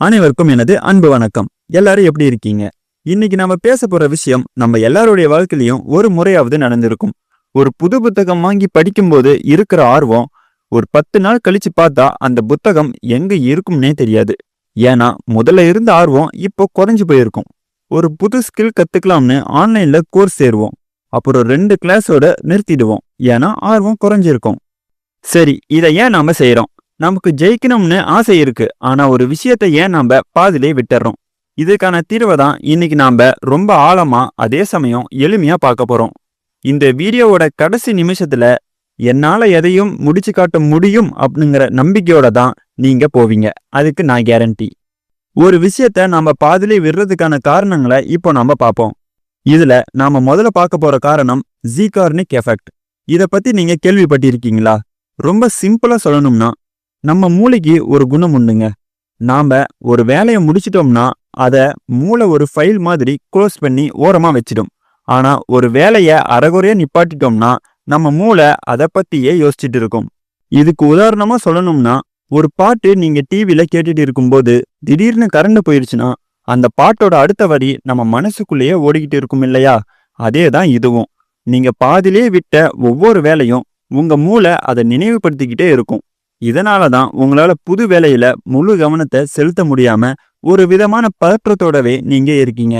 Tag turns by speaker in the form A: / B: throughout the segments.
A: அனைவருக்கும் எனது அன்பு வணக்கம். எல்லாரும் எப்படி இருக்கீங்க? இன்னைக்கு நாம பேச போற விஷயம் நம்ம எல்லாருடைய வாழ்க்கையிலையும் ஒரு முறையாவது நடந்திருக்கும். ஒரு புது புத்தகம் வாங்கி படிக்கும்போது இருக்கிற ஆர்வம் ஒரு பத்து நாள் கழிச்சு பார்த்தா அந்த புத்தகம் எங்க இருக்கும்னே தெரியாது. ஏன்னா முதல்ல இருந்த ஆர்வம் இப்போ குறைஞ்சு போயிருக்கும். ஒரு புது ஸ்கில் கத்துக்கலாம்னு ஆன்லைன்ல கோர்ஸ் சேருவோம். அப்புறம் ரெண்டு கிளாஸோட நிறுத்திடுவோம். ஏன்னா ஆர்வம் குறைஞ்சிருக்கும். சரி இதை ஏன் நாம செய்யறோம் நமக்கு ஜெயிக்கணும்னு ஆசை இருக்கு. ஆனா ஒரு விஷயத்தை ஏன் நாம பாதிலே விட்டுறோம்? இதுக்கான தீர்வை தான் இன்னைக்கு நாம ரொம்ப ஆழமா அதே சமயம் எளிமையா பார்க்க போறோம். இந்த வீடியோவோட கடைசி நிமிஷத்துல என்னால எதையும் முடிச்சு காட்ட முடியும் அப்படிங்கிற நம்பிக்கையோட தான் நீங்க போவீங்க. அதுக்கு நான் கேரண்டி ஒரு விஷயத்த நாம பாதிலே விடுறதுக்கான காரணங்களை இப்போ நாம பார்ப்போம். இதுல நாம முதல்ல பார்க்க போற காரணம் ஜீகார்னிக் எஃபெக்ட் இத பத்தி நீங்க கேள்விப்பட்டிருக்கீங்களா? ரொம்ப சிம்பிளா சொல்லணும்னா நம்ம மூளைக்கு ஒரு குணம் உண்டுங்க. நாம ஒரு வேலையை முடிச்சிட்டோம்னா அதை மூளை ஒரு ஃபைல் மாதிரி க்ளோஸ் பண்ணி ஓரமாக வச்சிடும். ஆனால் ஒரு வேலையை அறகுறையாக நிப்பாட்டிட்டோம்னா நம்ம மூளை அதை பற்றியே யோசிச்சுட்டு இருக்கும். இதுக்கு உதாரணமாக சொல்லணும்னா ஒரு பாட்டு நீங்கள் டிவியில் கேட்டுட்டு இருக்கும்போது திடீர்னு கரண்ட் போயிடுச்சுன்னா அந்த பாட்டோட அடுத்த வரி நம்ம மனசுக்குள்ளேயே ஓடிக்கிட்டு இருக்கும் இல்லையா? அதே தான் இதுவும். நீங்கள் பாதிலே விட்ட ஒவ்வொரு வேலையும் உங்கள் மூளை அதை நினைவுபடுத்திக்கிட்டே இருக்கும். இதனால தான் உங்களால புது வேலையில முழு கவனத்தை செலுத்த முடியாம ஒரு விதமான பதற்றத்தோடவே நீங்க இருக்கீங்க.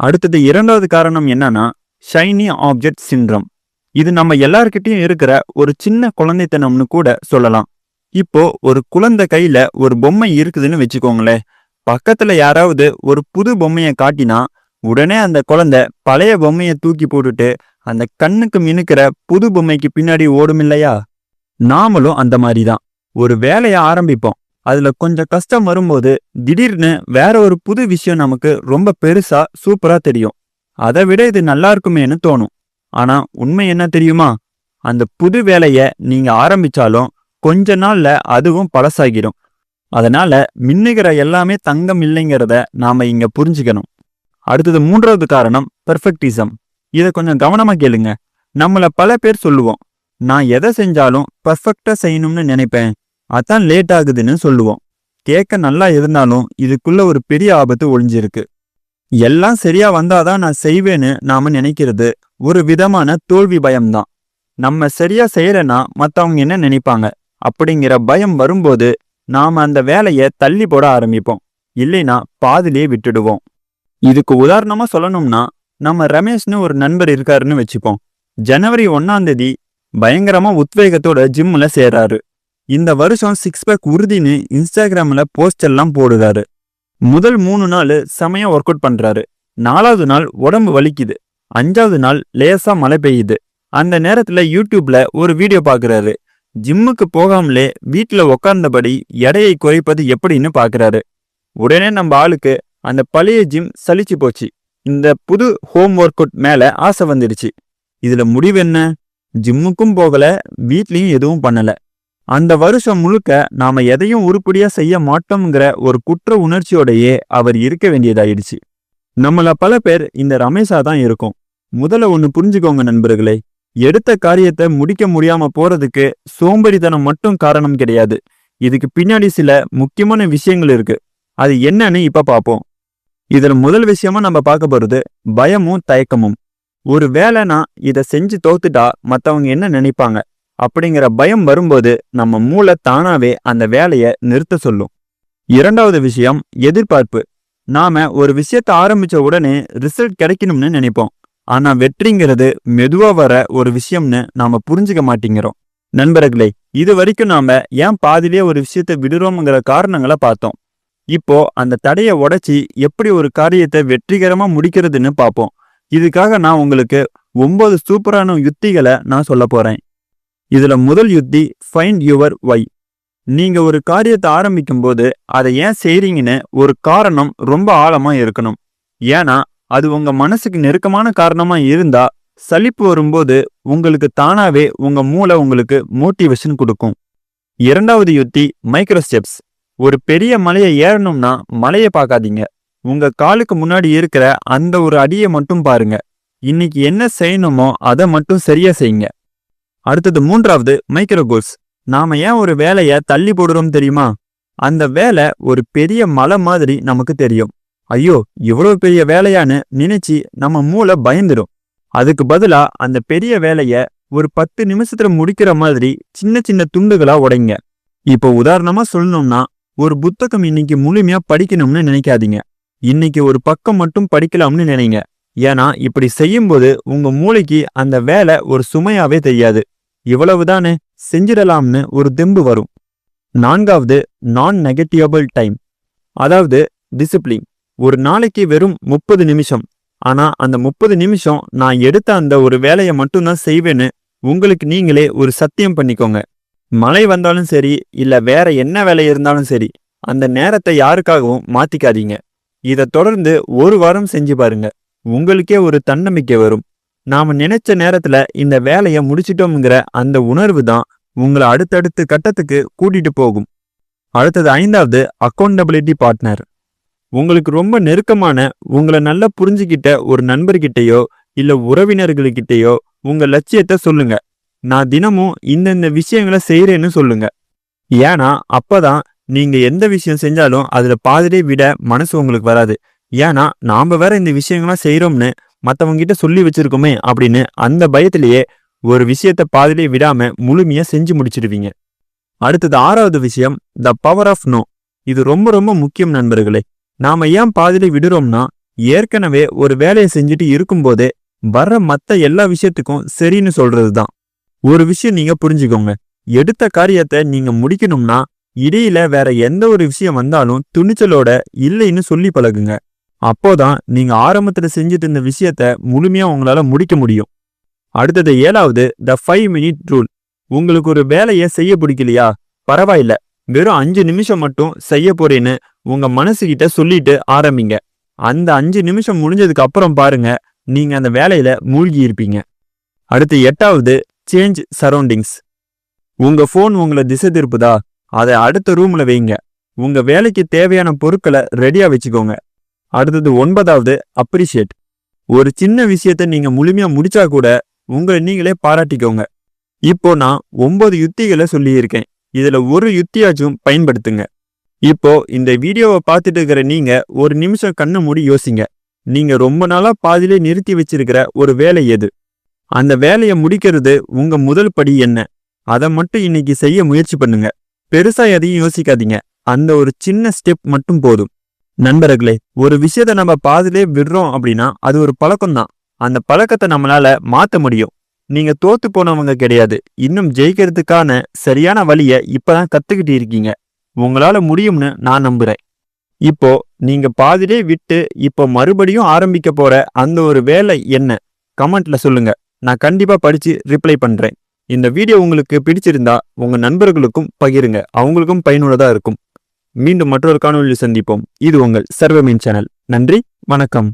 A: அடுத்தது இரண்டாவது காரணம் என்னன்னா ஷைனி ஆப்ஜெக்ட் சிண்ட்ரம் இது நம்ம எல்லார்கிட்டயும் இருக்கிற ஒரு சின்ன குழந்தைத்தனம்னு கூட சொல்லலாம். இப்போ ஒரு குழந்தை கையில ஒரு பொம்மை இருக்குதுன்னு வச்சுக்கோங்களேன். பக்கத்துல யாராவது ஒரு புது பொம்மையை காட்டினா உடனே அந்த குழந்தை பழைய பொம்மையை தூக்கி போட்டுட்டு அந்த கண்ணுக்கு மினுக்கிற புது பொம்மைக்கு பின்னாடி ஓடும் இல்லையா நாமளும் அந்த மாதிரி தான் ஒரு வேலையை ஆரம்பிப்போம். அதுல கொஞ்சம் கஷ்டம் வரும்போது திடீர்னு வேற ஒரு புது விஷயம் நமக்கு ரொம்ப பெருசா சூப்பரா தெரியும். அதை விட இது நல்லா இருக்குமேன்னு தோணும். ஆனா உண்மை என்ன தெரியுமா? அந்த புது வேலைய நீங்க ஆரம்பிச்சாலும் கொஞ்ச நாள்ல அதுவும் பழசாகிடும் அதனால மின்னுகிற எல்லாமே தங்கம் இல்லைங்கிறத நாம இங்க புரிஞ்சுக்கணும். அடுத்தது மூன்றாவது காரணம் பெர்ஃபெக்டிசம் இதை கொஞ்சம் கவனமா கேளுங்க. நம்மள பல பேர் சொல்லுவோம். நான் எதை செஞ்சாலும் பர்ஃபெக்டா செய்யணும்னு நினைப்பேன். அதான் லேட் ஆகுதுன்னு சொல்லுவோம். கேட்க நல்லா இருந்தாலும் இதுக்குள்ள ஒரு பெரிய ஆபத்து ஒளிஞ்சிருக்கு. எல்லாம் சரியா வந்தாதான் நான் செய்வேன்னு நாம நினைக்கிறது ஒரு விதமான தோல்வி பயம்தான். நம்ம சரியா செய்யலைன்னா மத்தவங்க என்ன நினைப்பாங்க? அப்படிங்கிற பயம் வரும்போது நாம அந்த வேலையை தள்ளி போட ஆரம்பிப்போம். இல்லைனா பாதிலே விட்டுடுவோம். இதுக்கு உதாரணமா சொல்லணும்னா நம்ம ரமேஷ்னு ஒரு நண்பர் இருக்காருன்னு வச்சுப்போம். ஜனவரி ஒன்னாம் தேதி பயங்கரமா உத்வேகத்தோட ஜிம்ல சேராரு. இந்த வருஷம் சிக்ஸ் பேக் உறுதின்னு இன்ஸ்டாகிராம்ல போஸ்ட் எல்லாம் போடுறாரு. முதல் மூணு நாள் செமையா ஒர்க் அவுட் பண்றாரு. நாலாவது நாள் உடம்பு வலிக்குது. அஞ்சாவது நாள் லேசா மழை பெய்யுது. அந்த நேரத்துல யூடியூப்ல ஒரு வீடியோ பாக்குறாரு. ஜிம்முக்கு போகாமலே வீட்டுல உக்காந்தபடி எடையை குறைப்பது எப்படின்னு பாக்குறாரு. உடனே நம்ம ஆளுக்கு அந்த பழைய ஜிம் சலிச்சு போச்சு. இந்த புது ஹோம் ஒர்க் அவுட் மேல ஆசை வந்துடுச்சு இதுல முடிவு என்ன? ஜிம்முக்கும் போகல வீட்லயும் எதுவும் பண்ணல. அந்த வருஷம் முழுக்க நாம எதையும் உருப்படியா செய்ய மாட்டோம்ங்கிற ஒரு குற்ற உணர்ச்சியோடையே அவர் இருக்க வேண்டியதாயிடுச்சு. நம்மள பல பேர் இந்த ரமேஷா தான் இருக்கும். முதல்ல ஒன்னு புரிஞ்சுக்கோங்க நண்பர்களே எடுத்த காரியத்தை முடிக்க முடியாம போறதுக்கு சோம்பேறித்தனம் மட்டும் காரணம் கிடையாது. இதுக்கு பின்னாடி சில முக்கியமான விஷயங்கள் இருக்கு. அது என்னன்னு இப்ப பார்ப்போம் இதுல முதல் விஷயமா நம்ம பார்க்க போறது பயமும் தயக்கமும். ஒரு வேலைனா இதை செஞ்சு தோத்துட்டா மத்தவங்க என்ன நினைப்பாங்க? அப்படிங்கிற பயம் வரும்போது நம்ம மூளை தானாவே அந்த வேலையை நிறுத்த சொல்லும். இரண்டாவது விஷயம் எதிர்பார்ப்பு. நாம ஒரு விஷயத்த ஆரம்பிச்ச உடனே ரிசல்ட் கிடைக்கணும்னு நினைப்போம். ஆனா வெற்றிங்கிறது மெதுவா வர ஒரு விஷயம்னு நாம புரிஞ்சுக்க மாட்டேங்கிறோம். நண்பர்களே இது வரைக்கும் நாம ஏன் பாதிலே ஒரு விஷயத்தை விடுறோம்ங்கிற காரணங்களை பார்த்தோம். இப்போ அந்த தடையை உடைச்சி எப்படி ஒரு காரியத்தை வெற்றிகரமா முடிக்கிறதுன்னு பார்ப்போம். இதுக்காக நான் உங்களுக்கு ஒன்பது சூப்பரான யுத்திகளை நான் சொல்ல போறேன். இதுல முதல் யுத்தி ஃபைண்ட் யுவர் வை நீங்க ஒரு காரியத்தை ஆரம்பிக்கும் போது அதை ஏன் செய்றீங்கன்னு ஒரு காரணம் ரொம்ப ஆழமா இருக்கணும். ஏன்னா அது உங்க மனசுக்கு நெருக்கமான காரணமா இருந்தா சலிப்பு வரும்போது உங்களுக்கு தானாவே உங்க மூளை உங்களுக்கு மோட்டிவேஷன் கொடுக்கும். இரண்டாவது யுத்தி மைக்ரோ ஸ்டெப்ஸ் ஒரு பெரிய மலையை ஏறணும்னா மலையை பார்க்காதீங்க. உங்க காலுக்கு முன்னாடி இருக்கிற அந்த ஒரு அடியை மட்டும் பாருங்க. இன்னைக்கு என்ன செய்யணுமோ அதை மட்டும் சரியா செய்யுங்க. அடுத்தது மூன்றாவது மைக்ரோ கோல்ஸ் நாம ஏன் ஒரு வேலையை தள்ளி போடுறோம் தெரியுமா? அந்த வேலை ஒரு பெரிய மலை மாதிரி நமக்கு தெரியும். ஐயோ இவ்வளவு பெரிய வேலையான்னு நினைச்சு நம்ம மூளை பயந்துடும் அதுக்கு பதிலா அந்த பெரிய வேலைய ஒரு பத்து நிமிஷத்துல முடிக்கிற மாதிரி சின்ன சின்ன துண்டுகளா உடைங்க. இப்போ உதாரணமா சொல்லணும்னா ஒரு புத்தகம் இன்னைக்கு முழுமையா படிக்கணும்னு நினைக்காதீங்க. இன்னைக்கு ஒரு பக்கம் மட்டும் படிக்கலாம்னு நினைங்க. ஏன்னா இப்படி செய்யும்போது உங்க மூளைக்கு அந்த வேலை ஒரு சுமையாவே தெரியாது. இவ்வளவுதானே செஞ்சிடலாம்னு ஒரு தெம்பு வரும். நான்காவது நான் நெகட்டியபிள் டைம் அதாவது டிசிப்ளின் ஒரு நாளைக்கு வெறும் முப்பது நிமிஷம். ஆனா அந்த முப்பது நிமிஷம் நான் எடுத்த அந்த ஒரு வேலையை மட்டும்தான் செய்வேன்னு உங்களுக்கு நீங்களே ஒரு சத்தியம் பண்ணிக்கோங்க. மழை வந்தாலும் சரி இல்ல வேற என்ன வேலை இருந்தாலும் சரி அந்த நேரத்தை யாருக்காகவும் மாத்திக்காதீங்க. இதை தொடர்ந்து ஒரு வாரம் செஞ்சு பாருங்க. உங்களுக்கே ஒரு தன்னம்பிக்கை வரும். நாம நினைச்ச நேரத்துல இந்த வேலையை முடிச்சிட்டோம்ங்கிற அந்த உணர்வு தான் உங்களை அடுத்தடுத்த கட்டத்துக்கு கூட்டிட்டு போகும். அடுத்தது ஐந்தாவது அக்கௌண்டபிலிட்டி பார்ட்னர் உங்களுக்கு ரொம்ப நெருக்கமான உங்களை நல்லா புரிஞ்சுக்கிட்ட ஒரு நண்பர்கிட்டயோ இல்ல உறவினர்கள்கிட்டயோ உங்க லட்சியத்தை சொல்லுங்க. நான் தினமும் இந்தந்த விஷயங்களை செய்யறேன்னு சொல்லுங்க. ஏன்னா அப்பதான் நீங்க எந்த விஷயம் செஞ்சாலும் அதுல பாதிலே விட மனசு உங்களுக்கு வராது. ஏன்னா நாம வேற இந்த விஷயங்கள்லாம் செய்யறோம்னு மத்தவங்க கிட்ட சொல்லி வச்சிருக்கோமே அப்படின்னு அந்த பயத்திலேயே ஒரு விஷயத்த பாதிலே விடாம முழுமையா செஞ்சு முடிச்சிடுவீங்க. அடுத்தது ஆறாவது விஷயம் த பவர் ஆஃப் நோ இது ரொம்ப ரொம்ப முக்கியம் நண்பர்களே. நாம ஏன் பாதிலே விடுறோம்னா ஏற்கனவே ஒரு வேலையை செஞ்சுட்டு இருக்கும்போதே வர்ற மற்ற எல்லா விஷயத்துக்கும் சரின்னு சொல்றது தான் ஒரு விஷயம் நீங்க புரிஞ்சுக்கோங்க. எடுத்த காரியத்தை நீங்க முடிக்கணும்னா இடையில வேற எந்த ஒரு விஷயம் வந்தாலும் துணிச்சலோட இல்லைன்னு சொல்லி பழகுங்க. அப்போதான் நீங்க ஆரம்பத்துல செஞ்சுட்டு இருந்த விஷயத்த முழுமையா உங்களால முடிக்க முடியும். அடுத்தது ஏழாவது த ஃபைவ் மினிட் ரூல் உங்களுக்கு ஒரு வேலையை செய்ய பிடிக்கலையா? பரவாயில்ல. வெறும் அஞ்சு நிமிஷம் மட்டும் செய்ய போறேன்னு உங்க மனசுகிட்ட சொல்லிட்டு ஆரம்பிங்க. அந்த அஞ்சு நிமிஷம் முடிஞ்சதுக்கு அப்புறம் பாருங்க நீங்க அந்த வேலையில மூழ்கி இருப்பீங்க. அடுத்து எட்டாவது சேஞ்ச் சரௌண்டிங்ஸ் உங்க ஃபோன் உங்களை திசை திருப்புதா? அதை அடுத்த ரூம்ல வைங்க. உங்க வேலைக்கு தேவையான பொருட்களை ரெடியா வச்சுக்கோங்க. அடுத்தது ஒன்பதாவது அப்ரிஷியேட் ஒரு சின்ன விஷயத்த நீங்க முழுமையா முடிச்சா கூட உங்களை நீங்களே பாராட்டிக்கோங்க. இப்போ நான் ஒன்பது யுத்திகளை சொல்லியிருக்கேன். இதுல ஒரு யுத்தியாச்சும் பயன்படுத்துங்க. இப்போ இந்த வீடியோவை பார்த்துட்டு இருக்கிற நீங்க ஒரு நிமிஷம் கண்ணை மூடி யோசிங்க. நீங்க ரொம்ப நாளா பாதியிலே நிறுத்தி வச்சிருக்கிற ஒரு வேலை எது? அந்த வேலையை முடிக்கிறது உங்க முதல் படி என்ன? அதை மட்டும் இன்னைக்கு செய்ய முயற்சி பண்ணுங்க. பெருசா எதையும் யோசிக்காதீங்க. அந்த ஒரு சின்ன ஸ்டெப் மட்டும் போதும். நண்பர்களே ஒரு விஷயத்த நம்ம பாதிலே விடுறோம் அப்படின்னா அது ஒரு பழக்கம் தான் அந்த பழக்கத்தை நம்மளால மாத்த முடியும். நீங்க தோத்து போனவங்க கிடையாது. இன்னும் ஜெயிக்கிறதுக்கான சரியான வழியை இப்பதான் கத்துக்கிட்டு இருக்கீங்க. உங்களால முடியும்னு நான் நம்புறேன். இப்போ நீங்க பாதிலே விட்டு இப்போ மறுபடியும் ஆரம்பிக்க போற அந்த ஒரு வேலை என்ன? கமெண்ட்ல சொல்லுங்க. நான் கண்டிப்பா படிச்சு ரிப்ளை பண்றேன். இந்த வீடியோ உங்களுக்கு பிடிச்சிருந்தா உங்க நண்பர்களுக்கும் பகிருங்க. அவங்களுக்கும் பயனுள்ளதா இருக்கும். மீண்டும் மற்றொரு காணொலியில் சந்திப்போம். இது உங்கள் சர்வமீன் சேனல். நன்றி வணக்கம்.